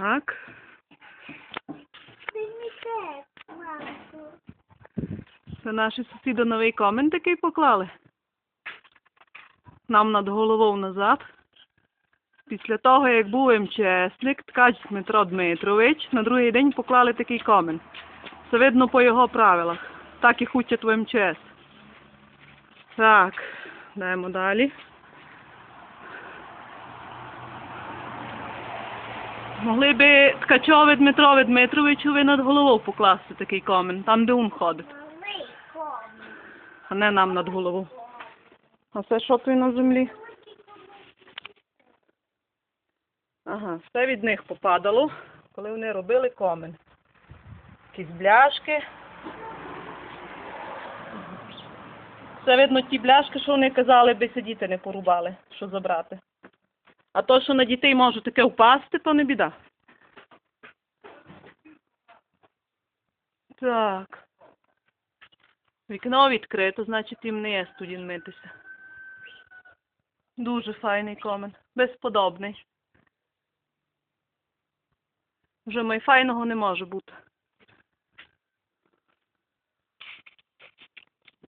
Так. Це наші сусіди новий комент такий поклали. Нам над головою назад. Після того, як був МЧСник, ткач Дмитро Дмитрович, на другий день поклали такий комент. Це видно по його правилах. Так і хочуть в МЧС. Так, йдемо далі. Могли би Ткачові Дмитрові Дмитровичові над головою покласти такий комент, там де він ходить, а не нам над головою. А це що тут на землі? Ага, все від них попадало, коли вони робили комен. Якісь бляшки. Це видно ті бляшки, що вони казали, би сидіти не порубали, що забрати. А то, що на дітей може таке впасти, то не біда. Так. Вікно відкрито, значить їм не є студін митися. Дуже файний комен. Безподобний. Вже майфайного не може бути.